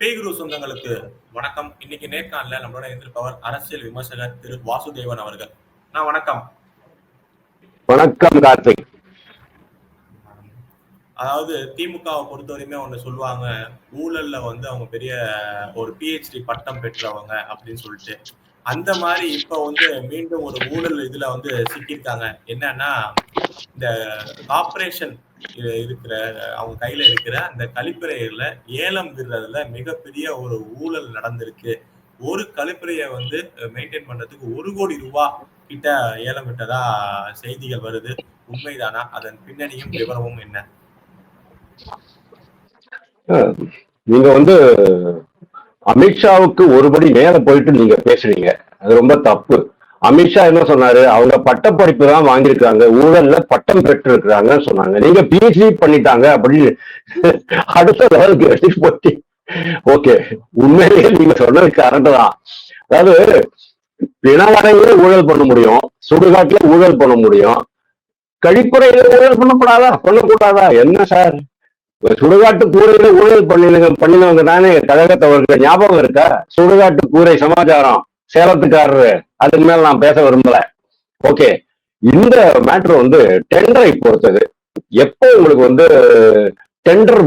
பேகுரு சொந்தங்களுக்கு வணக்கம். இன்னைக்கு நேர்காணல நம்மளோட இருந்திருப்பவர் அரசியல் விமர்சகர் திரு வாசுதேவன் அவர்கள். நான் வணக்கம். வணக்கம் கார்த்திக். அதாவது திமுகவை பொறுத்தவரையுமே ஒண்ணு சொல்லுவாங்க ஊழல்ல வந்து அவங்க பெரிய ஒரு பிஹெச்டி பட்டம் பெற்றவங்க அப்படின்னு சொல்லிட்டு. அந்த மாதிரி இப்ப வந்து மீண்டும் ஒரு ஊழல் இதுல வந்து சிக்கியிருக்காங்க. என்னன்னா இந்த கார்பரேஷன் இருக்கிற அவங்க கையில இருக்கிற அந்த கழிப்பறையில ஏலம் விடுறதுல மிகப்பெரிய ஒரு ஊழல் நடந்திருக்கு. ஒரு கழிப்பறையை வந்து மெயின்டைன் பண்றதுக்கு ஒரு கோடி ரூபா கிட்ட ஏலம் விட்டதா செய்திகள் வருது. உண்மைதானா? அதன் பின்னணியும் விவரமும் என்ன? நீங்க வந்து அமித்ஷாவுக்கு ஒருபடி மேல போயிட்டு நீங்க பேசுறீங்க. அது ரொம்ப தப்பு. அமித்ஷா என்ன சொன்னாரு? அவங்க பட்டப்படிப்பு தான் வாங்கியிருக்காங்க. ஊழல்ல பட்டம் பெற்று இருக்கிறாங்கன்னு சொன்னாங்க. நீங்க பிஹெச்டி பண்ணிட்டாங்க அப்படின்னு அடுத்த லெவலுக்கு எடுத்து போட்டி. ஓகே. உண்மையிலேயே நீங்க சொன்னது கரெக்ட் தான். அதாவது பிணவரையில ஊழல் பண்ண முடியும். சுடுகாட்டுல ஊழல் பண்ண முடியும். கழிப்பறையில ஊழல் பண்ணக்கூடாதா? பண்ணக்கூடாதா? என்ன சார்? சுடுகாட்டு கூரையில ஊழல் பண்ணின பண்ணினவங்க தானே? கழகத்தவர்கள் ஞாபகம் இருக்கா? சுடுகாட்டு கூரை சமாச்சாரம் சேலத்துக்காரரு அதுக்கு மேல நான் பேச விரும்பல. ஓகே. இந்த மேட்ரு வந்து டெண்டரை பொறுத்தது. எப்போ உங்களுக்கு வந்து டெண்டர்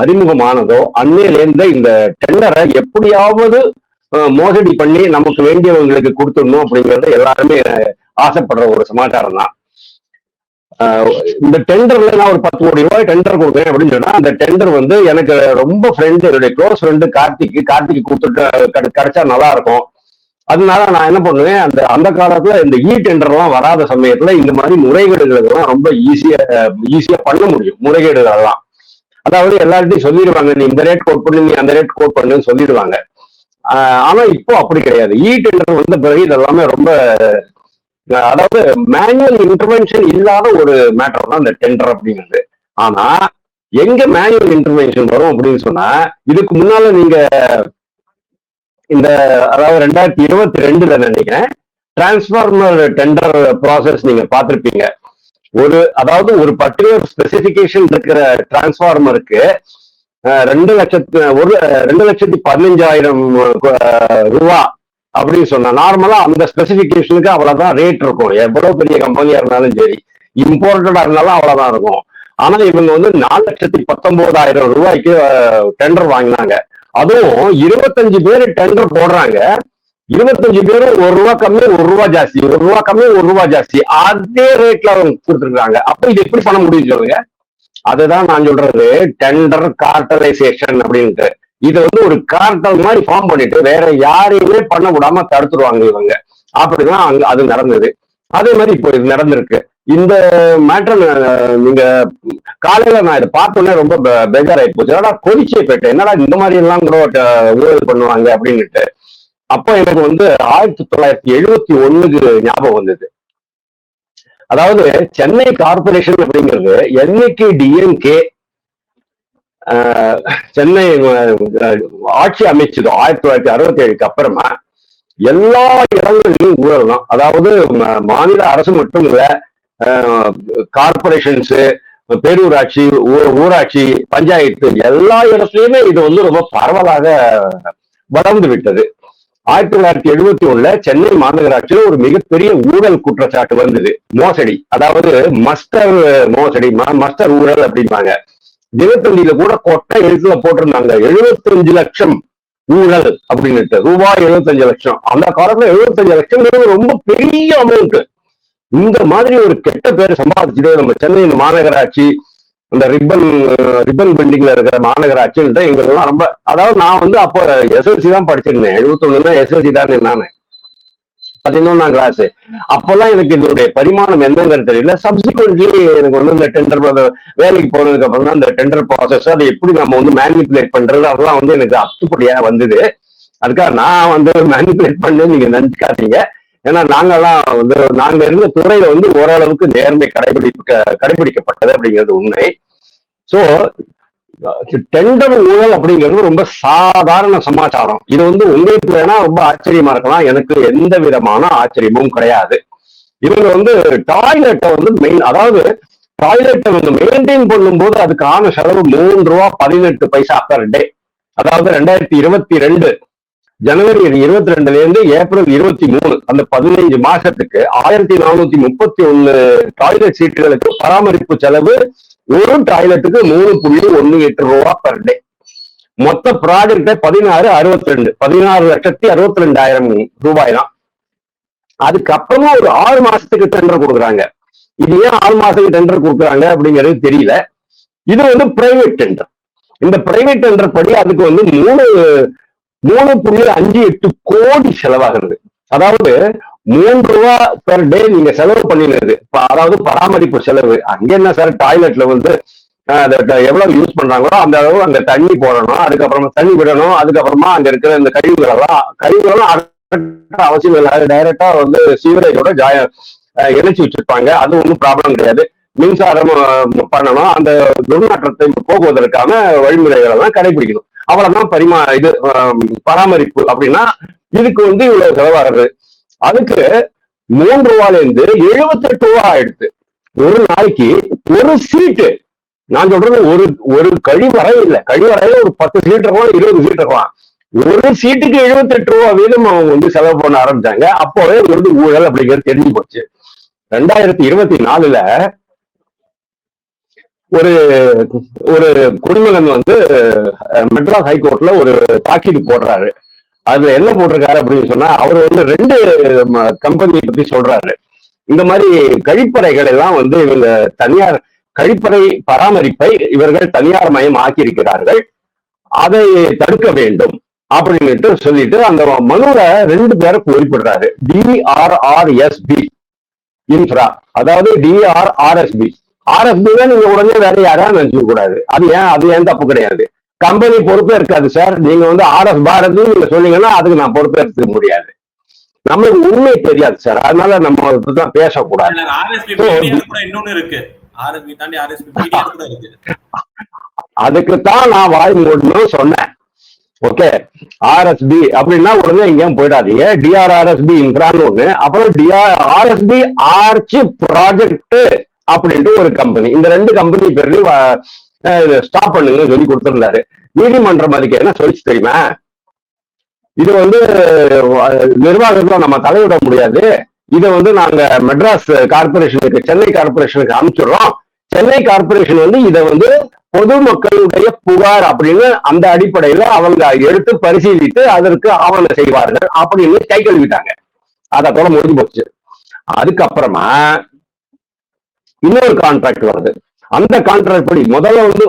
அறிமுகமானதோ அன்னையிலேருந்து இந்த டெண்டரை எப்படியாவது மோசடி பண்ணி நமக்கு வேண்டியவங்களுக்கு கொடுத்துடணும் அப்படிங்கறது எல்லாருமே ஆசைப்படுற ஒரு சமாச்சாரம் தான் இந்த டெண்டர்ல நான் ஒரு பத்து கோடி ரூபாய் டெண்டர் கொடுக்குறேன் அப்படின்னு சொன்னா அந்த டெண்டர் வந்து எனக்கு ரொம்ப ஃப்ரெண்டு என்னுடைய க்ளோஸ் ஃப்ரெண்டு கார்த்திக்கு கார்த்திக் கொடுத்துட்டு கிடைச்சா நல்லா இருக்கும். அதனால நான் என்ன பண்ணுவேன் அந்த அந்த காலத்துல இந்த இ டெண்டர்லாம் வராத சமயத்துல இந்த மாதிரி முறைகேடுகளுக்கெல்லாம் ரொம்ப ஈஸியா ஈஸியா பண்ண முடியும். முறைகேடுகளெல்லாம் அதாவது எல்லார்ட்டையும் சொல்லிடுவாங்க நீ இந்த ரேட் கோட் பண்ணு நீ அந்த ரேட் கோட் பண்ணுன்னு சொல்லிடுவாங்க. ஆனா இப்போ அப்படி கிடையாது. இ டெண்டர் வந்த பிறகு இதெல்லாமே ரொம்ப அதாவது மேனுவல் இன்டர்வென்ஷன் இல்லாத ஒரு மேட்டர் தான் இந்த டெண்டர் அப்படிங்கிறது. ஆனா எங்க மேனுவல் இன்டர்வென்ஷன் வரும் அப்படின்னு சொன்னா இதுக்கு முன்னால நீங்க இந்த அதாவது ரெண்டாயிரத்தி இருபத்தி ரெண்டுல நினைக்கிறேன் டிரான்ஸ்ஃபார்மர் டெண்டர் ப்ராசஸ் நீங்க பார்த்துருப்பீங்க. ஒரு அதாவது ஒரு பர்டிகுலர் ஸ்பெசிபிகேஷன் இருக்கிற டிரான்ஸ்ஃபார்மருக்கு ரெண்டு லட்சத்து ஒரு ரெண்டு லட்சத்தி பதினஞ்சாயிரம் ரூபா அப்படின்னு சொன்னா நார்மலா அந்த ஸ்பெசிபிகேஷனுக்கு அவ்வளவுதான் ரேட் இருக்கும். எவ்வளவு பெரிய கம்பெனியா இருந்தாலும் சரி இம்போர்ட்டடா இருந்தாலும் அவ்வளவுதான் இருக்கும். ஆனா இவங்க வந்து நாலு லட்சத்தி பத்தொன்பதாயிரம் ரூபாய்க்கு டெண்டர் வாங்கினாங்க. அதுவும் இருபத்தஞ்சு பேர் டெண்டர் போடுறாங்க. இருபத்தஞ்சு பேரும் ஒரு ரூபா கம்மி ஒரு ரூபா ஜாஸ்தி. ஒரு ரூபா கம்மி ஒரு ரூபா ஜாஸ்தி. அதே ரேட்ல அவங்க கொடுத்துருக்காங்க அப்ப இது எப்படி பண்ண முடியும் சொல்லுங்க. அதுதான் நான் சொல்றது டெண்டர் கார்டலைசேஷன் அப்படின்ட்டு. இதை வந்து ஒரு கார்டல் மாதிரி ஃபார்ம் பண்ணிட்டு வேற யாரையுமே பண்ண விடாம தடுத்துருவாங்க இவங்க. அப்படிதான் அங்க அது நடந்தது. அதே மாதிரி இப்போ இது நடந்திருக்கு. இந்த மேட்டர் நீங்க காலையில நான் இதை பார்த்தோன்னே ரொம்ப பெஜாராயி போச்சு. என்னடா கொதிச்சே என்னடா இந்த மாதிரி எல்லாம் கூட ஊழல் பண்ணுவாங்க அப்படின்னுட்டு. அப்போ எனக்கு வந்து ஆயிரத்தி தொள்ளாயிரத்தி எழுபத்தி ஒண்ணுக்கு ஞாபகம் வந்தது. அதாவது சென்னை கார்பரேஷன் அப்படிங்கிறது என்னைக்கு டிஎம்கே சென்னை ஆட்சி அமைச்சதோ ஆயிரத்தி தொள்ளாயிரத்தி அறுபத்தி ஏழுக்கு அப்புறமா எல்லா இடங்களிலும் ஊழல் தான் அதாவது மாநில அரசு மட்டும் இல்ல கார்பரேஷன்ஸ் பேரூராட்சி ஊராட்சி பஞ்சாயத்து எல்லா இடத்துலயுமே இது வந்து ரொம்ப பரவலாக வளர்ந்து விட்டது. ஆயிரத்தி தொள்ளாயிரத்தி எழுபத்தி ஒண்ணுல சென்னை மாநகராட்சியில ஒரு மிகப்பெரிய ஊழல் குற்றச்சாட்டு வந்தது. மோசடி. அதாவது மஸ்டர் மோசடி மஸ்டர் ஊழல் அப்படிம்பாங்க. தினத்தந்தியில கூட கொட்டை எழுத்துல போட்டிருந்தாங்க. எழுபத்தஞ்சு லட்சம் ஊழல் அப்படின்னுட்டு. ரூபாய் எழுபத்தஞ்சு லட்சம். அந்த காலத்துல எழுபத்தஞ்சு லட்சம் ரொம்ப பெரிய அமௌண்ட் இந்த மாதிரி ஒரு கெட்ட பேர் சம்பாதிச்சுட்டு நம்ம சென்னை மாநகராட்சி இந்த ரிப்பன் ரிப்பன் பில்டிங்ல இருக்கிற மாநகராட்சின்ட்டு எங்களுக்கெல்லாம் ரொம்ப அதாவது நான் வந்து அப்போ எஸ்எல்சி தான் படிச்சிருந்தேன். எழுபத்தொன்னுனா எஸ்எல்சி தான் நானு. பதினொன்னாம் கிளாஸ் அப்பெல்லாம் எனக்கு இதனுடைய பரிமாணம் என்னங்கிறது தெரியல. சப்சிக்வெண்ட்லி எனக்கு வந்து இந்த டெண்டர் வேலைக்கு போனதுக்கு அப்புறம் தான் இந்த டெண்டர் ப்ராசஸ் அதை எப்படி நம்ம வந்து மேனிபுலேட் பண்றது அதெல்லாம் வந்து எனக்கு அத்துப்படியா வந்தது. அதுக்காக நான் வந்து மேனிபுலேட் பண்ணு நீங்க நினைச்சுக்காதீங்க ஏன்னா நாங்கெல்லாம் வந்து நாங்க இருந்த துறையில வந்து ஓரளவுக்கு நேர்மை கடைபிடிக்க கடைபிடிக்கப்பட்டது அப்படிங்கிறது உண்மை. சோ டெண்டர் ஊழல் அப்படிங்கிறது ரொம்ப சாதாரண சமாச்சாரம். இது வந்து உங்களுக்கு வேணா ரொம்ப ஆச்சரியமா இருக்கலாம். எனக்கு எந்த விதமான ஆச்சரியமும் கிடையாது. இவங்க வந்து டாய்லெட்டை வந்து மெயின் அதாவது டாய்லெட்டை வந்து மெயின்டைன் பண்ணும்போது அதுக்கான செலவு மூன்று ரூபா பதினெட்டு பைசா பர் டே அதாவது ரெண்டாயிரத்தி இருபத்தி ரெண்டு ஜனவரி இருபத்தி ரெண்டுல இருந்து ஏப்ரல் இருபத்தி மூணு அந்த பதினைஞ்சு மாசத்துக்கு ஆயிரத்தி நானூத்தி முப்பத்தி ஒண்ணு டாய்லெட் சீட்டுகளுக்கு பராமரிப்பு செலவு ஒரு டாய்லெட்டுக்கு மூணு புள்ளி ஒன்னு எட்டு ரூபா பர் டே மொத்த ப்ராஜெக்ட் பதினாறு அறுபத்தி ரெண்டு பதினாறு லட்சத்தி அறுபத்தி ரெண்டாயிரம் ரூபாய் தான் அதுக்கப்புறமா ஒரு ஆறு மாசத்துக்கு டெண்டர் கொடுக்குறாங்க. இது ஏன் ஆறு மாசத்துக்கு டெண்டர் கொடுக்குறாங்க அப்படிங்கிறது தெரியல. இது வந்து பிரைவேட் டெண்டர் இந்த பிரைவேட் டெண்டர் படி அதுக்கு வந்து மூணு மூணு புள்ளி அஞ்சு எட்டு கோடி செலவாகிறது. அதாவது மூன்று ரூபா பெர் டே நீங்க செலவு பண்ணினது. அதாவது பராமரிப்பு செலவு. அங்க என்ன சார் டாய்லெட்ல வந்து அதை எவ்வளவு யூஸ் பண்றாங்களோ அந்த அளவு அங்க தண்ணி போடணும். அதுக்கப்புறமா தண்ணி விடணும். அதுக்கப்புறமா அங்க இருக்கிற இந்த கழிவுகளெல்லாம் கழிவுகளும் அவசியம் இல்லை. அது டைரக்டா வந்து சீவரேஜோட ஜாய அஹ், இணைச்சு வச்சிருப்பாங்க. அது ஒன்றும் ப்ராப்ளம் கிடையாது. மின்சாரம் பண்ணணும். அந்த துர்நாற்றத்தை போக்குவதற்கான வழிமுறைகள் எல்லாம் கடைபிடிக்கணும். அவ்வளவுதான் பரிமா இது பராமரிப்பு அப்படின்னா இதுக்கு வந்து இவ்வளவு செலவாகிறது அதுக்கு மூன்று ரூபாயிலிருந்து இருந்து எழுபத்தெட்டு ரூபா ஆயிடுது. ஒரு நாளைக்கு ஒரு சீட்டு நான் சொல்றது ஒரு ஒரு கழிவறை இல்லை. கழிவறையில ஒரு பத்து சீட் இருக்கலாம் இருபது சீட் இருக்கலாம். ஒரு சீட்டுக்கு எழுபத்தெட்டு ரூபா வீதம் அவங்க வந்து செலவு பண்ண ஆரம்பிச்சாங்க. அப்போவே இது ஊழல் அப்படிங்கிறது தெரிஞ்சு போச்சு. ரெண்டாயிரத்தி இருபத்தி நாலுல ஒரு ஒரு குடிமகன் வந்து மெட்ராஸ் ஹைகோர்ட்ல ஒரு தாக்கீடு போடுறாரு. அதுல என்ன போட்டிருக்காரு அப்படின்னு சொன்னா அவர் வந்து ரெண்டு கம்பெனியை பத்தி சொல்றாரு. இந்த மாதிரி கழிப்பறைகள் எல்லாம் வந்து இவங்க தனியார் கழிப்பறை பராமரிப்பை இவர்கள் தனியார் மயம் ஆக்கியிருக்கிறார்கள். அதை தடுக்க வேண்டும் அப்படின்னுட்டு சொல்லிட்டு அந்த மனுல ரெண்டு பேரை குறிப்பிடுறாரு. டிஆர்ஆர்எஸ்பி இன்ஃப்ரா அதாவது டிஆர்ஆர்எஸ்பி ஆர்எஸ்பி தான் நீங்க உடனே வேற யாரா நினைச்சுக்க கூடாது அது ஏன் அது ஏன் தப்பு கிடையாது. கம்பெனி பொறுப்பே இருக்காது சார் நீங்க வந்து ஆர்எஸ் பாரதி நீங்க சொன்னீங்கன்னா அதுக்கு நான் பொறுப்பே எடுத்துக்க முடியாது. நம்மளுக்கு உண்மை தெரியாது சார் அதனால நம்ம இதுதான் பேசக்கூடாது. இன்னொன்னு இருக்கு. அதுக்குத்தான் நான் வாய் மூடணும் சொன்னேன். ஓகே. ஆர்எஸ்பி அப்படின்னா உடனே எங்கேயும் போயிடாதீங்க. டிஆர்ஆர்எஸ்பி இன்ஃப்ரான்னு ஒண்ணு. அப்புறம் டிஆர் ஆர்எஸ்பி ஆர்ச் ப்ராஜெக்ட் அப்படின்ட்டு ஒரு கம்பெனி இந்த ரெண்டு கம்பெனி பேர்லயும் ஸ்டாப் பண்ணுங்கன்னு சொல்லி கொடுத்துருந்தாரு. நீதிமன்றம் அதுக்கு என்ன சொல்லிச்சு தெரியுமா? இது வந்து நிர்வாகத்துல நம்ம தலையிட முடியாது. இதை வந்து நாங்க மெட்ராஸ் கார்பரேஷனுக்கு சென்னை கார்பரேஷனுக்கு அனுப்பிச்சிடுறோம். சென்னை கார்பரேஷன் வந்து இதை வந்து பொதுமக்களுடைய புகார் அப்படின்னு அந்த அடிப்படையில அவங்க எடுத்து பரிசீலித்து அதற்கு ஆவணம் செய்வார்கள் அப்படின்னு கை கழுவிட்டாங்க அதை கூட முடிஞ்சு போச்சு அதுக்கப்புறமா இன்னொரு கான்ட்ராக்ட் வருது. அந்த கான்ட்ராக்ட் படி முதல்ல வந்து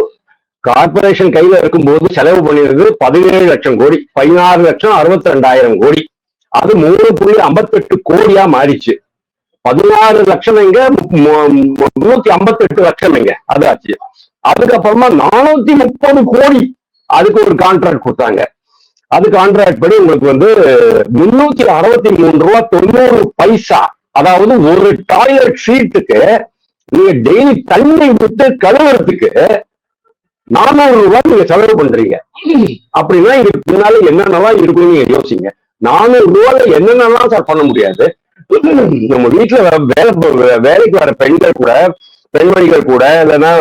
கார்பரேஷன் கையில இருக்கும்போது செலவு பண்ணியிருக்கு பதினேழு லட்சம் கோடி பதினாறு லட்சம் அறுபத்தி ரெண்டாயிரம் கோடி. அது மூணு புள்ளி ஐம்பத்தெட்டு கோடியா மாறிச்சு. பதினாறு லட்சம் எங்க நூத்தி ஐம்பத்தெட்டு லட்சம் எங்க அது ஆச்சு அதுக்கப்புறமா நானூத்தி முப்பது கோடி அதுக்கு ஒரு கான்ட்ராக்ட் கொடுத்தாங்க. அது கான்ட்ராக்ட் படி உங்களுக்கு வந்து முன்னூத்தி அறுபத்தி மூணு ரூபா தொண்ணூறு பைசா அதாவது ஒரு டாய்லெட் ஷீட்டுக்கு நீங்க டெய்லி தண்ணி விட்டு கழுவுறதுக்கு நானூறு ரூபாய் நீங்க செலவு பண்றீங்க. அப்படின்னா இதுக்கு பின்னால என்னென்னலாம் இருக்குன்னு நீங்க யோசிங்க. நானூறு ரூபாயில என்னென்னலாம் சார் பண்ண முடியாது? நம்ம வீட்டுல வேலை வேலைக்கு வர பெண்கள் கூட பெண்மணிகள் கூட இல்லைன்னா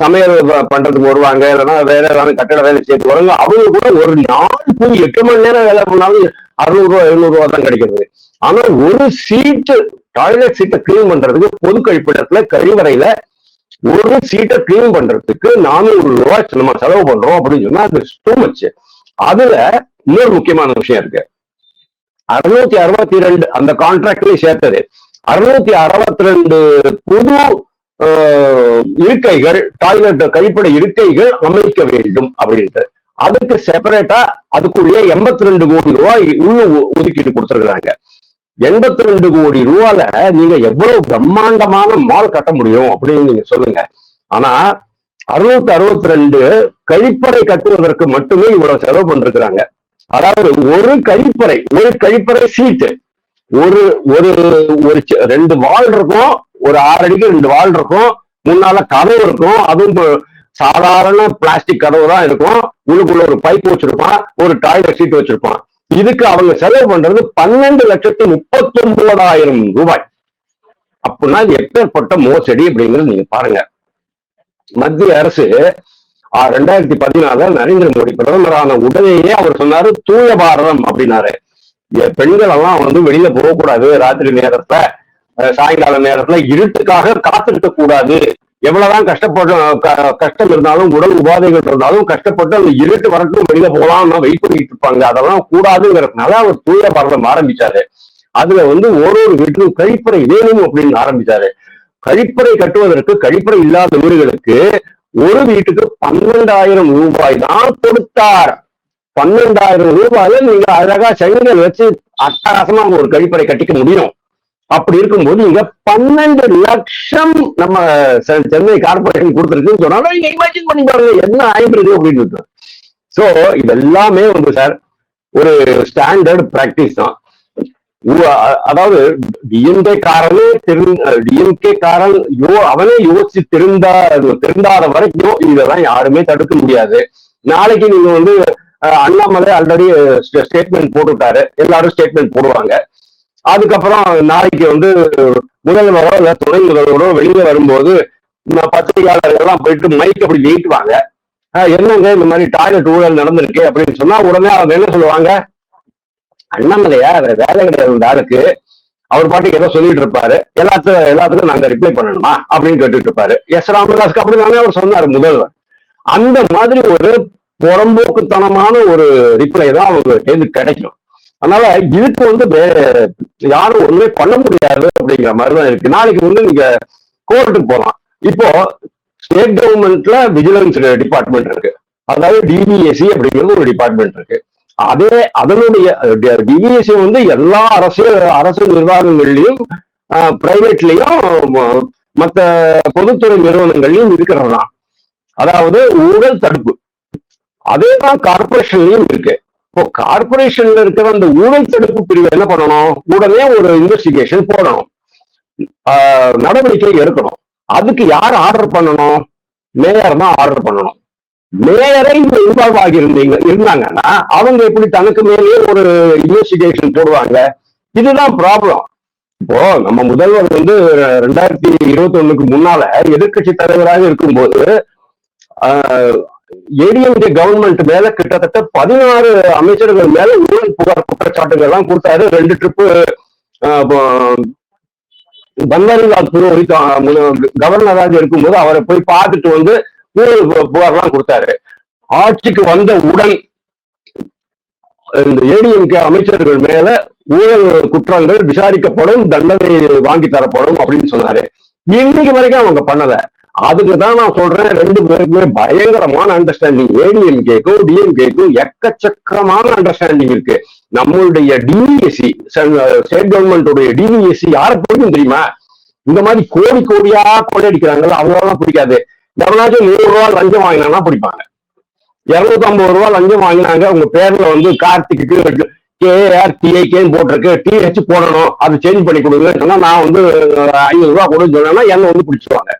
சமையல் பண்றதுக்கு வருவாங்க இல்லைன்னா வேற ஏதாவது கட்டட வேலை சேர்த்து வருவாங்க. அவங்க கூட ஒரு நாலு போய் எட்டு மணி நேரம் வேலை பண்ணாலும் அறுநூறு ரூபா எழுநூறு ரூபா தான் கிடைக்கிறது. ஆனா ஒரு சீட்டு டாய்லெட் சீட்டை கிளீன் பண்றதுக்கு பொது கழிப்பிடத்துல கழிவறையில ஒரு சீட்டை கிளீன் பண்றதுக்கு நானூறு ரூபாய் நம்ம செலவு பண்றோம் அப்படின்னு சொன்னா அது டூ மச் அதுல இன்னொரு முக்கியமான விஷயம் இருக்கு. அறுநூத்தி அறுபத்தி ரெண்டு அந்த கான்ட்ராக்ட்லயும் சேர்த்தது. அறுநூத்தி அறுபத்தி ரெண்டு புது ஆஹ், இருக்கைகள் டாய்லெட் கழிப்பிட இருக்கைகள் அமைக்க வேண்டும் அப்படின்ட்டு. அதுக்கு செப்பரேட்டா அதுக்குள்ளே எண்பத்தி ரெண்டு கோடி ரூபாய் உள்ள ஒதுக்கிட்டு ஒதுக்கீடு எண்பத்தி ரெண்டு கோடி ரூபால நீங்க எவ்வளவு பிரம்மாண்டமான மால் கட்ட முடியும் அப்படின்னு நீங்க சொல்லுங்க. ஆனா அறுநூத்தி அறுபத்தி ரெண்டு கழிப்பறை கட்டுவதற்கு மட்டுமே இவ்வளவு செலவு பண்றாங்க அதாவது ஒரு கழிப்பறை ஒரு கழிப்பறை சீட்டு ஒரு ஒரு ஒரு ரெண்டு வால் இருக்கும் ஒரு ஆறு அடிக்கு ரெண்டு வால் இருக்கும் முன்னால கதவு இருக்கும் அதுவும் சாதாரண பிளாஸ்டிக் கதவு தான் இருக்கும் உள்ளுக்குள்ள ஒரு பைப் வச்சிருப்பான் ஒரு டாய்லெட் சீட் வச்சிருப்பான். இதுக்கு அவங்க செலவு பண்றது பன்னெண்டு லட்சத்தி முப்பத்தி ஒன்பதாயிரம் ரூபாய். அப்படின்னா இது எப்பேற்பட்ட மோசடி அப்படிங்கிறது நீங்க பாருங்க. மத்திய அரசு ரெண்டாயிரத்தி பதினாலுல நரேந்திர மோடி பிரதமரான உடனேயே அவர் சொன்னாரு தூய பாரதம் அப்படின்னாரு. பெண்கள் எல்லாம் வந்து வெளியில போகக்கூடாது ராத்திரி நேரத்துல சாயங்கால நேரத்துல இருட்டுக்காக காத்திருக்க கூடாது. எவ்வளவுதான் கஷ்டப்பட்டு க- கஷ்டம் இருந்தாலும் உடல் உபாதைகள் இருந்தாலும் கஷ்டப்பட்டு அந்த இருட்டு வரட்டும் வெளியில போகலாம்னு வெயிட் பண்ணிட்டு இருப்பாங்க. அதெல்லாம் கூடாதுங்கிறதுனால அவர் தூய பாரதம் ஆரம்பிச்சாரு. அதுல வந்து ஒரு ஒரு வீட்டிலும் கழிப்பறை வேணும் அப்படின்னு ஆரம்பிச்சாரு. கழிப்பறை கட்டுவதற்கு கழிப்பறை இல்லாத வீடுகளுக்கு ஒரு வீட்டுக்கு பன்னெண்டாயிரம் ரூபாய் தான் கொடுத்தார். பன்னெண்டாயிரம் ரூபாயில நீங்க அழகா செங்கல் வச்சு அட்டகாசமா ஒரு கழிப்பறை கட்டிக்க முடியும். அப்படி இருக்கும்போது நீங்க பன்னெண்டு லட்சம் நம்ம சென்னை கார்பரேஷன் கொடுத்துருக்குன்னு சொன்னாலும் நீங்க இமேஜின் பண்ணி பாருங்க என்ன ஆயிடுறது அப்படின்னு சோ இதெல்லாமே வந்து சார் ஒரு ஸ்டாண்டர்ட் பிராக்டிஸ் தான். அதாவது டிஎம்கே காரனே டிஎம்கே காரன் யோ அவனே யோசிச்சு திருந்தா திருந்தாத வரைக்கும் இதெல்லாம் யாருமே தடுக்க முடியாது. நாளைக்கு நீங்க வந்து அண்ணாமலை ஆல்ரெடி ஸ்டேட்மெண்ட் போட்டுட்டாரு. எல்லாரும் ஸ்டேட்மெண்ட் போடுவாங்க. அதுக்கப்புறம் நாளைக்கு வந்து முதல்வரோ இல்ல துணை முதல்வரோ வெளியே வரும்போது பத்திரிகையாளர்கள்லாம் போயிட்டு மைக் அப்படி நீட்டுவாங்க. என்னங்க இந்த மாதிரி டாய்லெட் ஊழல் நடந்திருக்கு அப்படின்னு சொன்னா உடனே அவங்க என்ன சொல்லுவாங்க? அண்ணாமலையா வேற வேலை கிடையாது இந்த ஆளுக்கு. அவர் பாட்டுக்கு ஏதோ சொல்லிட்டு இருப்பாரு. எல்லாத்துக்கும் எல்லாத்துக்கும் நாங்க ரிப்ளை பண்ணணுமா? அப்படின்னு கேட்டுட்டு இருப்பாரு. எஸ். ராமதாஸ்க்கு அப்படிதானே அவர் சொன்னார் முதல்வர். அந்த மாதிரி ஒரு புறம்போக்குத்தனமான ஒரு ரிப்ளை தான் அவங்களுக்கு இது கிடைக்கும். அதனால இதுக்கு வந்து யாரும் ஒண்ணுமே பண்ண முடியாது அப்படிங்கிற மாதிரி தான் இருக்கு. நாளைக்கு வந்து நீங்க கோர்ட்டுக்கு போகலாம் இப்போ ஸ்டேட் கவர்மெண்ட்ல விஜிலன்ஸ் டிபார்ட்மெண்ட் இருக்கு. அதாவது டிபிஎஸ்சி அப்படிங்கிறது ஒரு டிபார்ட்மெண்ட் இருக்கு. அதே அதனுடைய டிபிஎஸ்சி வந்து எல்லா அரசு அரசு நிர்வாகங்கள்லயும் பிரைவேட்லயும் மற்ற பொதுத்துறை நிறுவனங்கள்லயும் இருக்கிறது தான். அதாவது ஊழல் தடுப்பு. அதே தான் கார்பரேஷன்லயும் இருக்கு. இப்போ கார்பரேஷன்ல இருக்கிற அந்த ஊழல் தடுப்பு பிரிவு என்ன பண்ணணும்? உடனே ஒரு இன்வெஸ்டிகேஷன் போடணும். நடவடிக்கை எடுக்கணும். அதுக்கு யார் ஆர்டர் பண்ணணும்? மேயர் தான் ஆர்டர் பண்ணணும். மேயரை இன்வால்வ் ஆகி இருந்தீங்க இருந்தாங்கன்னா அவங்க எப்படி தனக்கு மேலேயே ஒரு இன்வெஸ்டிகேஷன் போடுவாங்க? இதுதான் ப்ராப்ளம் இப்போ நம்ம முதல்வர் வந்து ரெண்டாயிரத்தி இருபத்தி ஒண்ணுக்கு முன்னால எதிர்க்கட்சி தலைவராக இருக்கும்போது ஏடிஎம்கே கவர்மெண்ட் மேல கிட்டத்தட்ட பதினாறு அமைச்சர்கள் மேல ஊழல் புகார் குற்றச்சாட்டுகள் எல்லாம் கொடுத்தாரு. ரெண்டு ட்ரிப்பு பன்வாரிலால் புரோஹித் கவர்னராக இருக்கும்போது அவரை போய் பார்த்துட்டு வந்து ஊழல் புகார் புகார்லாம் கொடுத்தாரு. ஆட்சிக்கு வந்த உடன் இந்த ஏடிஎம்கே அமைச்சர்கள் மேல ஊழல் குற்றங்கள் விசாரிக்கப்படும் தண்டனை வாங்கி தரப்படும் அப்படின்னு சொன்னாரு. இன்னைக்கு வரைக்கும் அவங்க பண்ணல. அதுக்கு தான் நான் சொல்றேன் ரெண்டு பேருக்குமே பயங்கரமான அண்டர்ஸ்டாண்டிங் ஏடிஎம்கேக்கும் டிஎம்கேக்கும் எக்கச்சக்கரமான அண்டர்ஸ்டாண்டிங் இருக்கு. நம்மளுடைய டிவிஎஸ்சி ஸ்டேட் கவர்மெண்டோடைய டிவிஎஸ்சி யாரை பிடிக்கும் தெரியுமா? இந்த மாதிரி கோடி கோடியா கொள்ளையடிக்கிறாங்கல்ல அவங்களெல்லாம் பிடிக்காது. எவனாச்சும் நூறு ரூபா லஞ்சம் வாங்கினானா பிடிப்பாங்க. இருநூத்தி ஐம்பது ரூபா லஞ்சம் வாங்கினாங்க உங்க பேர்ல வந்து கார்த்திக்கு கேஆர் டிஐகேன்னு போட்டிருக்கு. டிஹெச் போடணும் அது சேஞ்ச் பண்ணி கொடுங்க நான் வந்து ஐநூறு ரூபா கொடுன்னு சொன்னா என்ன வந்து பிடிச்சிருவாங்க.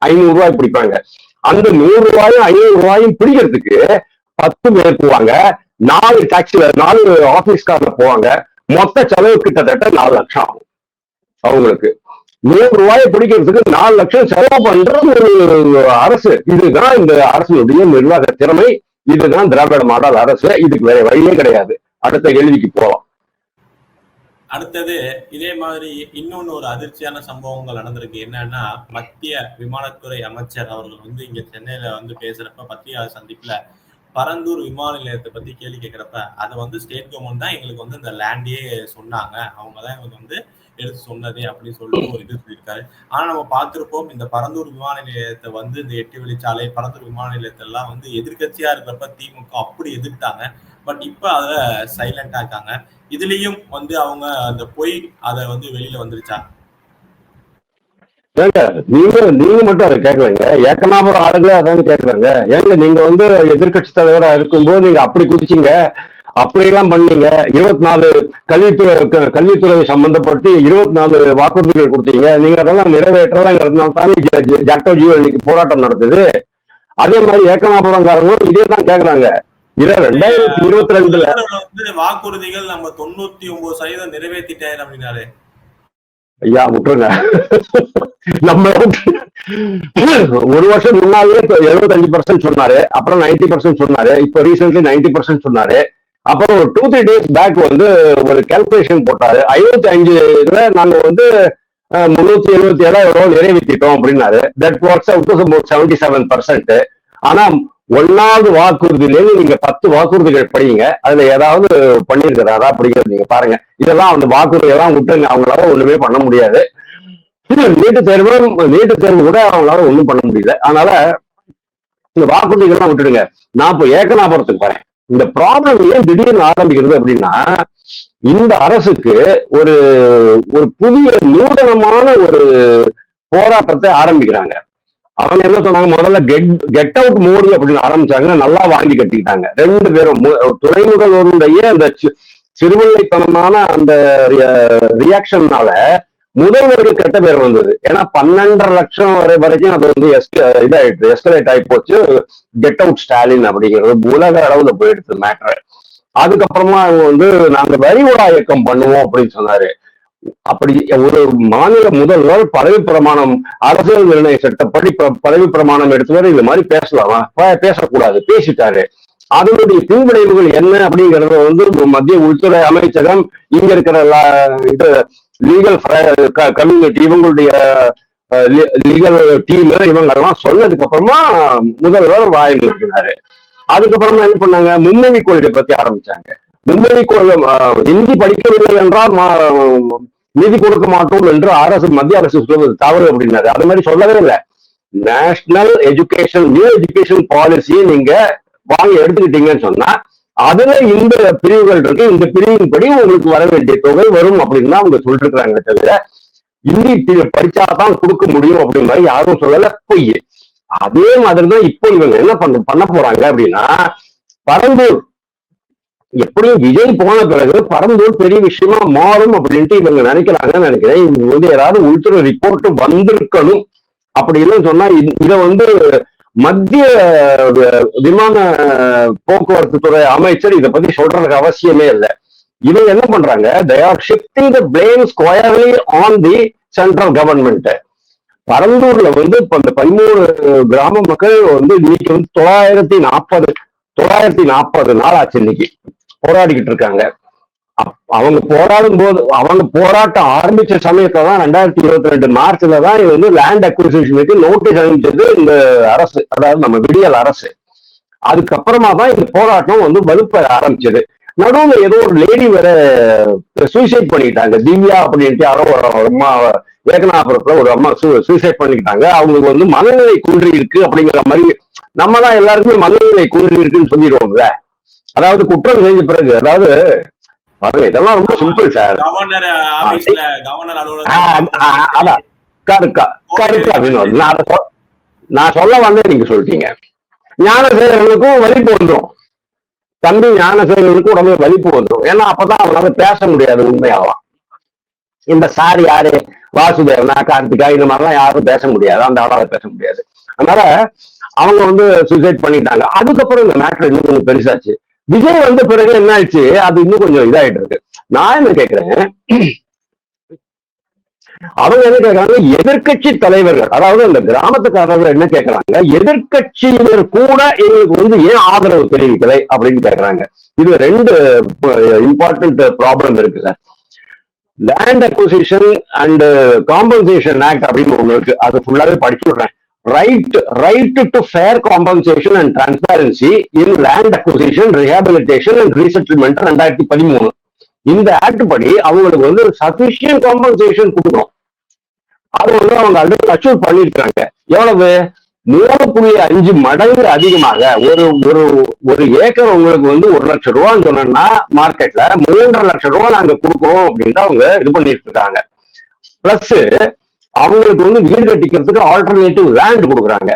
ஐநூறு ரூபாய் பிடிப்பாங்க. அந்த நூறு ரூபாயும் ஐநூறு ரூபாயும் பிடிக்கிறதுக்கு பத்து பேர் போவாங்க. நாலு டாக்ஸில நாலு ஆபீஸ் கார்ல போவாங்க. மொத்த செலவு கிட்டத்தட்ட நாலு லட்சம் ஆகும். அவங்களுக்கு. நூறு ரூபாயை பிடிக்கிறதுக்கு நாலு லட்சம் செலவு பண்றது ஒரு அரசு. இதுதான் இந்த அரசினுடைய நிர்வாக திறமை. இதுதான் திராவிட மாடல் அரசு. இதுக்கு வேற வழியே கிடையாது. அடுத்த கேள்விக்கு போகலாம். அடுத்தது இதே மாதிரி இன்னொன்னு ஒரு அதிர்ச்சியான சம்பவங்கள் நடந்திருக்கு. என்னன்னா மத்திய விமானத்துறை அமைச்சர் அவர்கள் வந்து இங்க சென்னையில வந்து பேசுறப்ப பத்திரிகையாளர் சந்திப்புல பரந்தூர் விமான நிலையத்தை பத்தி கேள்வி கேட்கிறப்ப அதை வந்து ஸ்டேட் கவர்மெண்ட் தான் எங்களுக்கு வந்து இந்த லேண்டே சொன்னாங்க. அவங்க தான் எங்களுக்கு வந்து எடுத்து சொன்னதே அப்படின்னு சொல்லிட்டு ஒரு இது சொல்லியிருக்காரு. ஆனா நம்ம பார்த்திருப்போம் இந்த பரந்தூர் விமான நிலையத்தை வந்து இந்த எட்டு வழிச்சாலை பரந்தூர் விமான நிலையத்தை எல்லாம் வந்து எதிர்கட்சியா இருக்கிறப்ப திமுக அப்படி எதிர்த்தாங்க. பட் இப்ப அதை சைலண்டா இருக்காங்க. இதுலயும் வந்து அவங்க அந்த பொய் அதை வந்து வெளியில வந்துருச்சா ஏங்க நீங்க நீங்க மட்டும் அதை கேட்கலங்க ஏக்கனாபுரம் ஆளுங்களே அதான் கேட்கறாங்க ஏங்க நீங்க வந்து எதிர்கட்சி தலைவரா இருக்கும்போது நீங்க அப்படி குதிச்சீங்க அப்படியெல்லாம் பண்ணீங்க இருபத்தி நாலு கல்வித்துறை க- கல்வித்துறை சம்பந்தப்பட்டு இருபத்தி நாலு வாக்குறுதிகள் கொடுத்தீங்க நீங்க அதெல்லாம் நிறைவேற்றலாங்கிறதுனால தானே ஜாக்டோ ஜீவன் இன்னைக்கு போராட்டம் நடத்துது அதே மாதிரி ஏக்கனாபுரம்காரங்களும் இதே தான் கேட்கறாங்க ரெண்டாயிரத்தி இருபத்தி ரெண்டுல வந்து வாக்குறுதிகள் நம்ம தொண்ணூத்தி ஒன்பது சதவீதம் நிறைவேற்றிட்டேன் அப்படின்னாரு ஐயா விட்டுருங்க. நம்ம ஒரு வருஷம் முன்னாலே எழுபத்தஞ்சு பர்சன்ட் சொன்னாரு அப்புறம் நைன்டி பர்சன்ட் சொன்னாரு இப்போ ரீசென்ட்லி நைன்டி பர்சன்ட் சொன்னாரு. அப்புறம் ஒரு டூ த்ரீ டேஸ் பேக் வந்து ஒரு கால்குலேஷன் போட்டாரு. ஐம்பத்தி அஞ்சுல நாங்க வந்து முன்னூத்தி எழுபத்தி ஏழா எவ்வளோ நிறைவேற்றிட்டோம் அப்படின்னாரு. That works out seventy seven percent ஆனா ஒன்னாவது வாக்குறுதியிலேருந்து நீங்க பத்து வாக்குறுதிகள் படிங்க. அதுல ஏதாவது பண்ணியிருக்கிறாரா அப்படிங்கிறது நீங்க பாருங்க. இதெல்லாம் அந்த வாக்குறுதியை எல்லாம் விட்டுருங்க. அவங்களால ஒண்ணுமே பண்ண முடியாது. நீட்டு தேர்வு நீட்டு தேர்வு கூட அவங்களால ஒண்ணும் பண்ண முடியல. அதனால இந்த வாக்குறுதிகள்லாம் விட்டுடுங்க. நான் இப்போ ஏக்கனாபுரத்துக்கு வரேன் இந்த ப்ராப்ளம் ஏன் திடீர்னு ஆரம்பிக்கிறது அப்படின்னா இந்த அரசுக்கு ஒரு ஒரு புதிய நூதனமான ஒரு போராட்டத்தை ஆரம்பிக்கிறாங்க. அவங்க என்ன சொன்னாங்க? முதல்ல கெட் கெட் அவுட் மோடி அப்படின்னு ஆரம்பிச்சாங்க நல்லா வாங்கி கட்டிக்கிட்டாங்க. ரெண்டு பேரும் மு- அந்த சிறுவல்லைத்தனமான அந்த ரியாக்ஷன்னால முதல்வருக்கு கெட்ட பேர் வந்தது. ஏன்னா பன்னெண்டரை லட்சம் வரை வரைக்கும் அது வந்து எஸ்க எஸ்கலேட் ஆகி போச்சு. கெட் அவுட் ஸ்டாலின் அப்படிங்கிறது உலக அளவுல போயிடுச்சு மேட்டர் அதுக்கப்புறமா அவங்க வந்து நாங்க வரி இயக்கம் பண்ணுவோம் அப்படின்னு சொன்னாரு. அப்படி ஒரு மாநில முதல்வர் பதவி பிரமாணம் அரசியல் நிர்ணய சட்டப்படி பதவி பிரமாணம் எடுத்தவர் இந்த மாதிரி பேசலாமா? பேசக்கூடாது பேசிட்டாரு. அதனுடைய பின்விளைவுகள் என்ன அப்படிங்கறத வந்து மத்திய உள்துறை அமைச்சகம் இங்க இருக்கிற இது லீகல் கம்யூனிட்டி இவங்களுடைய லீகல் டீம் இவங்க எல்லாம் சொன்னதுக்கு அப்புறமா முதல்வர் வாய் நிறுத்தினாரு அதுக்கப்புறமா என்ன பண்ணாங்க? முன்னணி கொள்கை பத்தி ஆரம்பிச்சாங்க. முன்னணி ஹிந்தி படிக்கவில்லை என்றால் மா- நிதி கொடுக்க மாட்டோம் என்று அரசு மத்திய அரசு சொல்வது தவறு அப்படின்னாரு. அது மாதிரி சொல்லவே இல்லை. நேஷனல் எஜுகேஷன் நியூ எஜுகேஷன் பாலிசியை நீங்க வாங்கி எடுத்துக்கிட்டீங்கன்னு சொன்னா அதுல இந்த பிரிவுகள் இருக்கு. இந்த பிரிவின்படி உங்களுக்கு வர வேண்டிய தொகை வரும் அப்படின்னு தான் அவங்க சொல்லிட்டு இருக்காங்க தவிர இந்தி படிச்சாதான் கொடுக்க முடியும் அப்படிங்கிற மாதிரி யாரும் சொல்லல. பொய். அதே மாதிரி தான் இப்போ இவங்க என்ன பண்ண பண்ண போறாங்க அப்படின்னா பரம்பூர் எப்படியும் விஜய் போன பிறகு பரந்தூர் பெரிய விஷயமா மாறும் அப்படின்ட்டு இவங்க நினைக்கிறாங்கன்னு நினைக்கிறேன். இது வந்து ஏதாவது உள்துறை ரிப்போர்ட் வந்திருக்கணும். அப்படின்னு சொன்னா இது- இதை வந்து மத்திய விமான போக்குவரத்து துறை அமைச்சர் இதை பத்தி சொல்றதுக்கு அவசியமே இல்லை. இவங்க என்ன பண்றாங்க? They are shifting the blame squarely on the central government பரந்தூர்ல வந்து இப்ப இந்த பதிமூணு கிராம மக்கள் வந்து இன்னைக்கு வந்து தொள்ளாயிரத்தி நாற்பது தொள்ளாயிரத்தி நாற்பது நாள் ஆச்சு இன்னைக்கு. போராடிக்கிட்டு இருக்காங்க. அப்- அவங்க போராடும் போது அவங்க போராட்டம் ஆரம்பிச்ச சமயத்துல தான் ரெண்டாயிரத்தி இருபத்தி ரெண்டு மார்ச்ல தான் இது வந்து லேண்ட் அக்விசிஷனுக்கு நோட்டீஸ் அனுப்பிச்சது இந்த அரசு அதாவது நம்ம விடியல் அரசு. அதுக்கப்புறமா தான் இந்த போராட்டம் வந்து வலுப்ப ஆரம்பிச்சது. நடுவில் ஏதோ ஒரு லேடி வேற சூசைட் பண்ணிக்கிட்டாங்க. திவ்யா அப்படின்ட்டு யாரோ ஒரு அம்மா ஏகனாபுரத்துல ஒரு அம்மா சூசைட் பண்ணிக்கிட்டாங்க. அவங்களுக்கு வந்து மனநிலை குன்றி இருக்கு அப்படிங்கிற மாதிரி நம்ம தான் எல்லாருக்குமே மனநிலை குன்றி இருக்குன்னு சொல்லிடுவோம்ல. அதாவது குற்றம் செஞ்ச பிறகு அதாவது இதெல்லாம் ரொம்ப சிம்பிள் சார் கருக்கா வினோத் நான் நான் சொல்ல வந்தேன் நீங்க சொல்லிட்டீங்க. ஞானசேகரனுக்கும் வலிப்பு வந்துடும் தம்பி ஞானசேகரனுக்கும் உடம்பு வலிப்பு வந்துடும் ஏன்னா அப்பதான் அவனால பேச முடியாது உண்மையாகலாம் இந்த சார் யாரு? வாசுதேவனா கார்த்திகா இந்த மாதிரிலாம் யாரும் பேச முடியாது. அந்த ஆளால பேச முடியாது. அதனால அவங்க வந்து சூசைட் பண்ணிட்டாங்க. அதுக்கப்புறம் இந்த மேட்ரு இன்னும் கொஞ்சம் பெருசாச்சு. விஜய் வந்த பிறகு என்ன ஆயிடுச்சு அது இன்னும் கொஞ்சம் இதாயிட்டு இருக்கு. நான் என்ன கேக்குறேன்? அவங்க என்ன கேட்கறாங்க எதிர்க்கட்சி தலைவர்கள் அதாவது அந்த கிராமத்துக்காரர்கள் என்ன கேட்கறாங்க எதிர்கட்சியினர் கூட எங்களுக்கு வந்து ஏன் ஆதரவு தெரிவிக்கலை அப்படின்னு கேட்கறாங்க இது ரெண்டு இம்பார்ட்டன்ட் ப்ராப்ளம் இருக்குல்ல. Land acquisition and compensation act அப்படின்னு ஒண்ணு இருக்கு. அது ஃபுல்லாவே படிச்சு விடுறேன். Right right to fair compensation and transparency in land acquisition rehabilitation and resettlement ரெண்டாயிரத்தி பதிமூணு. இந்த ஆக்ட் படி அவங்களுக்கு வந்து சஃபிஷியன்ட் காம்பன்சேஷன் கொடுக்கணும். அது வந்து அவங்க ஆல்ரெடி அச்சூர் பண்ணியிருக்காங்க. எவ்வளவு? மூணு புள்ளி அஞ்சு மடங்கு அதிகமாக. ஒரு ஒரு ஒரு ஏக்கர் உங்களுக்கு வந்து ஒரு லட்சம் ரூபான்னு சொன்னோம்னா மார்க்கெட்ல மூன்றரை லட்சம் ரூபா நாங்க கொடுக்குறோம் அப்படின்னு அவங்க இது பண்ணிட்டு இருக்காங்க. பிளஸ் அவங்களுக்கு வந்து வீடு கட்டிக்கிறதுக்கு ஆல்டர்னேட்டிவ் லேண்ட் கொடுக்குறாங்க.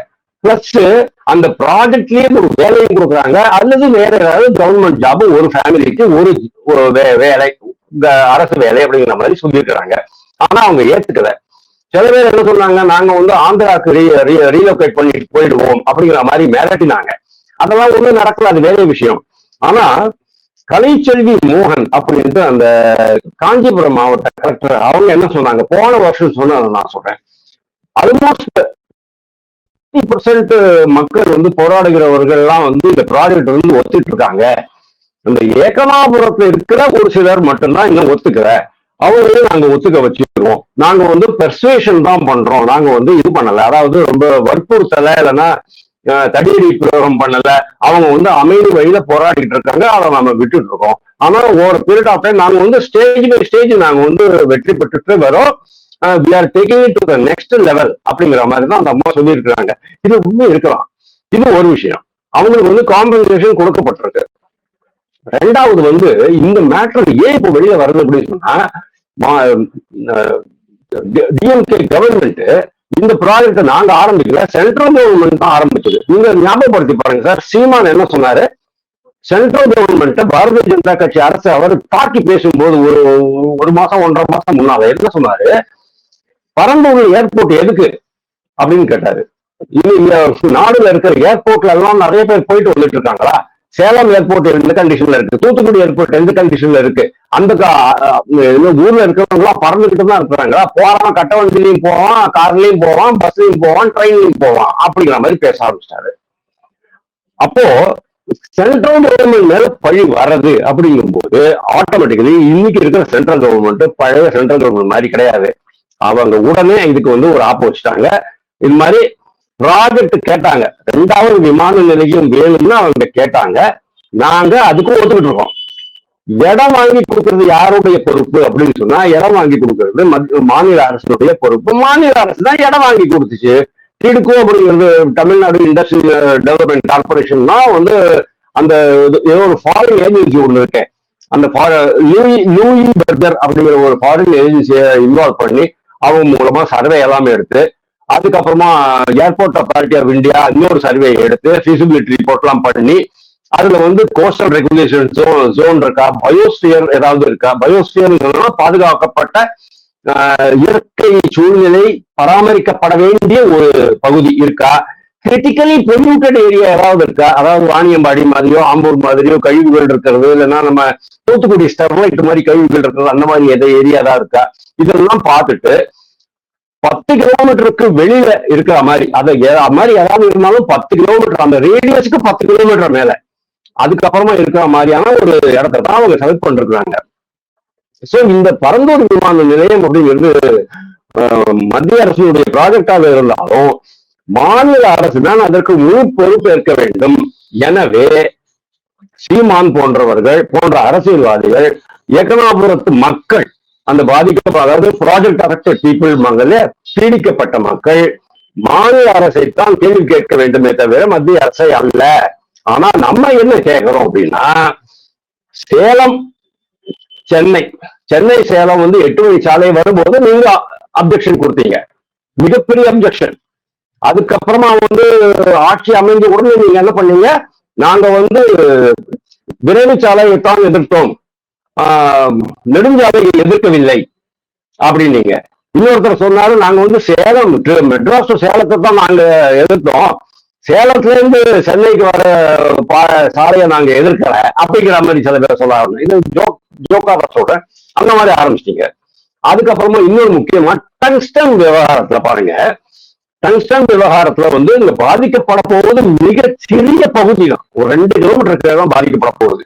பிளஸ் அந்த ப்ராஜெக்ட்லயே ஒரு வேலையும் கொடுக்குறாங்க. அல்லது வேற ஏதாவது கவர்மெண்ட் ஜாப் ஒரு ஃபேமிலிக்கு ஒரு ஒரு வே- வேலை இந்த அரசு வேலை அப்படிங்கிற மாதிரி சொல்லியிருக்கிறாங்க. ஆனா அவங்க ஏத்துக்கல. சில பேர் என்ன சொன்னாங்க? நாங்க வந்து ஆந்திராக்கு ரீலோகேட் பண்ணிட்டு போயிடுவோம் அப்படிங்கிற மாதிரி மிரட்டினாங்க. அதெல்லாம் ஒன்றும் நடக்கல. அது வேற விஷயம். ஆனா கலைச்செல்வி மோகன் அப்படின்ட்டு அந்த காஞ்சிபுரம் மாவட்ட கலெக்டர் அவங்க என்ன சொன்னாங்க? போன வருஷம் சொன்னதை நான் சொல்றேன். ஆல்மோஸ்ட் பர்சன்ட் மக்கள் வந்து போராடுகிறவர்கள் எல்லாம் வந்து இந்த ப்ராஜெக்ட் வந்து ஒத்துட்டு இருக்காங்க. இந்த ஏகனாபுரத்துல இருக்கிற ஒரு சிலர் மட்டும்தான் இன்னும் ஒத்துக்கல. அவங்களையும் நாங்க ஒத்துக்க வச்சுக்கிறோம் நாங்க வந்து பெர்சுவேஷன் தான் பண்றோம். நாங்க வந்து இது பண்ணல. அதாவது ரொம்ப வற்புறுத்தல இல்லைன்னா தடியடி பிரயோகம் பண்ணல. அவங்க வந்து அமைதி வழியில போராடிட்டு இருக்காங்க. அதை நம்ம விட்டுட்டு இருக்கோம். ஆனா ஒரு பீரியட் ஆஃப் டைம் நாங்க வந்து ஸ்டேஜ் பை ஸ்டேஜ் நாங்க வந்து வெற்றி பெற்றுட்டு வரோம். We are taking to the next level அப்படிங்கிற மாதிரி தான் அந்த அம்மா சொல்லியிருக்கிறாங்க. இது உண்மை இருக்கலாம். இது ஒரு விஷயம். அவங்களுக்கு வந்து காம்பன்சேஷன் கொடுக்கப்பட்டிருக்கு. ரெண்டாவது வந்து இந்த மேட்டர் ஏன் இப்போ வெளியில வருது அப்படின்னு சொன்னா டிஎம்கே கவர்மெண்ட் இந்த ப்ராஜெக்ட் நாங்க ஆரம்பிக்கல. சென்ட்ரல் கவர்மெண்ட் தான் ஆரம்பிச்சது நீங்க ஞாபகப்படுத்தி பாருங்க சார். சீமான் என்ன சொன்னாரு? சென்ட்ரல் கவர்மெண்ட் பாரதிய ஜனதா கட்சி அரசு அவர் தாக்கி பேசும்போது ஒரு ஒரு மாசம் ஒன்றரை மாசம் முன்னால என்ன சொன்னாரு? பரம்பூர் ஏர்போர்ட் எதுக்கு? அப்படின்னு கேட்டாரு. இது நாடுல இருக்கிற ஏர்போர்ட்ல எல்லாம் நிறைய பேர் போயிட்டு வந்துட்டு இருக்காங்களா? சேலம் ஏர்போர்ட் எந்த கண்டிஷன்ல இருக்கு. தூத்துக்குடி ஏர்போர்ட் எந்த கண்டிஷன்ல இருக்கு. அந்த ஊர்ல இருக்கிறவங்க எல்லாம் பறந்துகிட்டு தான் இருக்கிறாங்களா போறான் கட்ட வண்டிலையும் போவான் கார்லயும் போவான் பஸ்லயும் போவான் ட்ரெயின்லயும் போவான் அப்படிங்கிற மாதிரி பேச ஆரம்பிச்சிட்டாரு. அப்போ சென்ட்ரல் கவர்மெண்ட் மேல பழி வர்றது அப்படிங்கும்போது ஆட்டோமேட்டிக்கலி இன்னைக்கு இருக்கிற சென்ட்ரல் கவர்மெண்ட் பழைய சென்ட்ரல் கவர்மெண்ட் மாதிரி கிடையாது. அவங்க உடனே இதுக்கு வந்து ஒரு ஆப் வச்சுட்டாங்க இது மாதிரி ப்ராஜெக்ட் கேட்டாங்க. ரெண்டாவது விமான நிலையம் வேணும்னு அவங்க கேட்டாங்க. நாங்க அதுக்கும் ஒத்துக்கிட்டு இருக்கோம். இடம் வாங்கி கொடுக்கறது யாருடைய பொறுப்பு அப்படின்னு சொன்னா இடம் வாங்கி கொடுக்கறது மத்- மாநில அரசுடைய பொறுப்பு. மாநில அரசு தான் இடம் வாங்கி கொடுத்துச்சு. டிடுகோ அப்படிங்கிறது தமிழ்நாடு இண்டஸ்ட்ரியல் டெவலப்மெண்ட் கார்பரேஷன் தான் வந்து அந்த இது- ஏதோ ஒரு ஃபாரின் ஏஜென்சி ஒன்று இருக்கேன் அந்த லூயி லூயி பர்கர் அப்படிங்கிற ஒரு ஃபாரின் ஏஜென்சியை இன்வால்வ் பண்ணி அவங்க மூலமா சர்வே எல்லாமே எடுத்து அதுக்கப்புறமா ஏர்போர்ட் அத்தாரிட்டி ஆஃப் இந்தியா இன்னொரு சர்வே எடுத்து ஃபிசிபிலிட்டி ரிப்போர்ட்லாம் பண்ணி அதுல வந்து கோஸ்டல் ரெகுலேஷன் ஜோன் இருக்கா பயோஸ்பியர் ஏதாவது இருக்கா? பயோஸ்பியர் பாதுகாக்கப்பட்ட இயற்கை சூழ்நிலை பராமரிக்கப்பட வேண்டிய ஒரு பகுதி இருக்கா? கிரிட்டிக்கலி பொல்யூட்டட் ஏரியா ஏதாவது இருக்கா? அதாவது வாணியம்பாடி மாதிரியோ ஆம்பூர் மாதிரியோ கழிவுகள் இருக்கிறது இல்லைன்னா நம்ம தூத்துக்குடி ஸ்டெர்லைட் மாதிரி கழிவுகள் இருக்கிறது அந்த மாதிரி எதை ஏரியா தான் இருக்கா? இதெல்லாம் பார்த்துட்டு பத்து கிலோமீட்டருக்கு வெளியில இருக்கிற மாதிரி அதை அது மாதிரி ஏதாவது இருந்தாலும் பத்து கிலோமீட்டர் அந்த ரேடியஸ்க்கு பத்து கிலோமீட்டர் மேல. அதுக்கப்புறமா இருக்கிற மாதிரியான ஒரு இடத்தை தான் அவங்க செலக்ட் பண்ணிருக்கிறாங்க. சோ இந்த பரந்தூர் விமான நிலையம் அப்படிங்கிறது மத்திய அரசுடைய ப்ராஜெக்டாக இருந்தாலும் மாநில அரசு தான் அதற்கு முழு பொறுப்பேற்க வேண்டும். எனவே சீமான் போன்றவர்கள் போன்ற அரசியல்வாதிகள் ஏகனாபுரத்து மக்கள் அந்த பாதிக்க அதாவது ப்ராஜெக்ட் அஃபெக்டட் பீப்புள் மங்களே பீடிக்கப்பட்ட மக்கள் மாநில அரசை தான் கேள்வி கேட்க வேண்டுமே தவிர மத்திய அரசை அல்ல. ஆனா நம்ம என்ன கேட்கிறோம் அப்படின்னா சேலம் சென்னை சென்னை சேலம் வந்து எட்டு வழி சாலை வரும்போது நீங்க அப்ஜெக்ஷன் கொடுத்தீங்க. மிகப்பெரிய அப்ஜெக்ஷன் அதுக்கப்புறமா வந்து ஆட்சி அமைந்த உடனே நீங்க என்ன பண்ணீங்க? நாங்க வந்து விரைவு சாலையை தான் எதிர்த்தோம். நெடுஞ்சாலையை எதிர்க்கவில்லை அப்படின்னீங்க. இன்னொருத்தர் சொன்னாரு நாங்க வந்து சேலம் மெட்ராஸ் சேலத்தை தான் நாங்க எதிர்த்தோம். சேலத்துல இருந்து சென்னைக்கு வர பா- சாலையை நாங்க எதிர்க்கல. அப்படிங்கிற மாதிரி சில பேர் சொல்ல ஆரம்பிச்சு. இது ஜோக் ஜோக்கா தான் சொல்றேன். அந்த மாதிரி ஆரம்பிச்சிட்டீங்க. அதுக்கப்புறமா இன்னொரு முக்கியமா டங்ஸ்டன் விவகாரத்துல பாருங்க. டங்ஸ்டன் விவகாரத்துல வந்து இங்க பாதிக்கப்பட போவது மிக சிறிய பகுதி தான் ஒரு ரெண்டு கிலோமீட்டருக்கு தான் பாதிக்கப்பட போகுது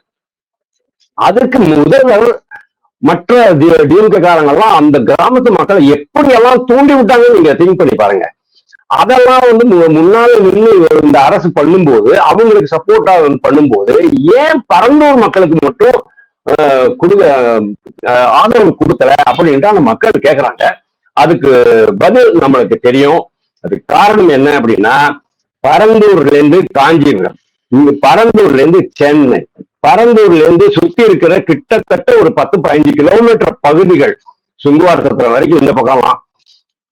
அதற்கு முதல்வர் மற்ற டிஎம்கேக்காரங்கெல்லாம் அந்த கிராமத்து மக்களை எப்படி எல்லாம் தூண்டி விட்டாங்கன்னு நீங்க திங்க் பண்ணி பாருங்க. அதெல்லாம் வந்து முன்னால நின்று இந்த அரசு பண்ணும்போது அவங்களுக்கு சப்போர்ட்டா பண்ணும்போது ஏன் பரந்தூர் மக்களுக்கு மட்டும் கொடுக்க ஆதரவு கொடுக்கல அப்படின்ட்டு அந்த மக்கள் கேட்கறாங்க அதுக்கு பதில் நம்மளுக்கு தெரியும். அதுக்கு காரணம் என்ன அப்படின்னா பரந்தூர்ல இருந்து காஞ்சிபுரம் இங்க பரந்தூர்ல இருந்து சென்னை. பரந்தூர்ல இருந்து சுத்தி இருக்கிற கிட்டத்தட்ட ஒரு பத்து பதினஞ்சு கிலோமீட்டர் பகுதிகள் சுங்குவார் சத்திரம் வரைக்கும் இந்த பக்கம்லாம்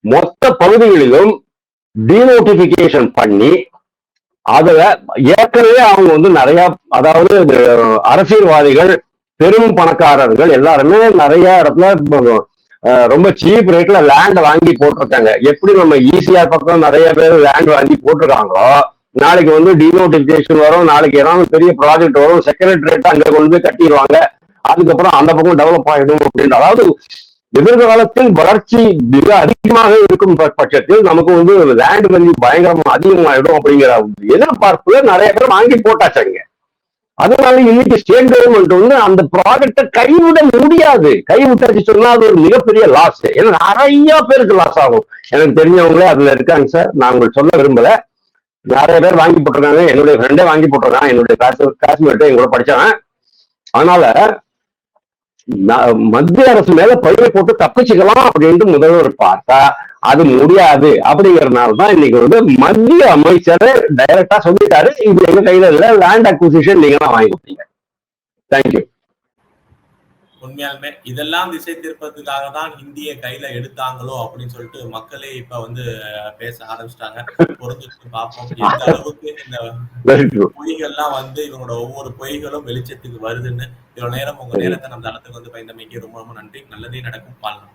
மொத்த பகுதிகளிலும் டிநோட்டிபிகேஷன் பண்ணி அதுல ஏற்கனவே அவங்க வந்து நிறைய அதாவது அரசியல்வாதிகள் பெரும் பணக்காரர்கள் எல்லாருமே நிறைய இடத்துல ரொம்ப சீப் ரேட்ல லேண்ட் வாங்கி போட்டிருக்காங்க. எப்படி நம்ம ஈஸியா பக்கம் நிறைய பேர் லேண்ட் வாங்கி போட்டிருக்காங்களோ நாளைக்கு வந்து டிநோட்டிபிகேஷன் வரும் நாளைக்கு ஏதாவது பெரிய ப்ராஜெக்ட் வரும் செக்ரட்டரியேட் அங்க கொண்டு போய் கட்டிடுவாங்க. அதுக்கப்புறம் அந்த பக்கம் டெவலப் ஆயிடும் அப்படின்னு. அதாவது எதிர்காலத்தில் வளர்ச்சி மிக அதிகமாக இருக்கும் பட்சத்தில் நமக்கு வந்து லேண்ட் வேல்யூ பயங்கரமா அதிகமாயிடும் அப்படிங்கிற எதிர்பார்ப்புல நிறைய பேர் வாங்கி போட்டாச்சாங்க அதனால இன்னைக்கு ஸ்டேட் கவர்மெண்ட் வந்து அந்த ப்ராஜெக்டை கைவிட முடியாது. கைவிட்டாச்சு சொன்னா அது ஒரு மிகப்பெரிய லாஸ் ஏன்னா நிறைய பேருக்கு லாஸ் ஆகும். எனக்கு தெரிஞ்சவங்களே அதுல இருக்காங்க சார். நான் உங்களுக்கு சொல்ல விரும்பல. நிறைய பேர் வாங்கி போட்டிருக்காங்க. என்னுடைய ஃப்ரெண்டே வாங்கி போட்டிருக்கான். என்னுடைய கிளாஸ் கிளாஸ்மேட்டு எங்களோட படிச்சவன். அதனால நான் மத்திய அரசு மேல பயிரை போட்டு தப்பிச்சுக்கலாம் அப்படின்ட்டு முதல்வர் பார்த்தா அது முடியாது. அப்படிங்கறதுனால தான் இன்னைக்கு வந்து மத்திய அமைச்சர் டைரக்டா சொல்லிட்டாரு. இது எங்க கையில இல்ல. லேண்ட் அக்விசிஷன் நீங்க தான் வாங்கி கொடுத்தீங்க தேங்க்யூ உண்மையாலுமே இதெல்லாம் திசை திருப்பதுக்காக தான் ஹிந்தியை கையில எடுத்தாங்களோ அப்படின்னு சொல்லிட்டு மக்களே இப்ப வந்து பேச ஆரம்பிச்சிட்டாங்க. புரிஞ்சுட்டு பார்ப்போம். எந்த அளவுக்கு இந்த பொய்கள்லாம் வந்து இவங்களோட ஒவ்வொரு பொய்களும் வெளிச்சத்துக்கு வருதுன்னு இவ்வளவு நேரம் உங்க நேரத்தை நம்ம தளத்துக்கு வந்து பயந்தமைக்கு ரொம்ப ரொம்ப நன்றி. நல்லதே நடக்கும். பாருங்க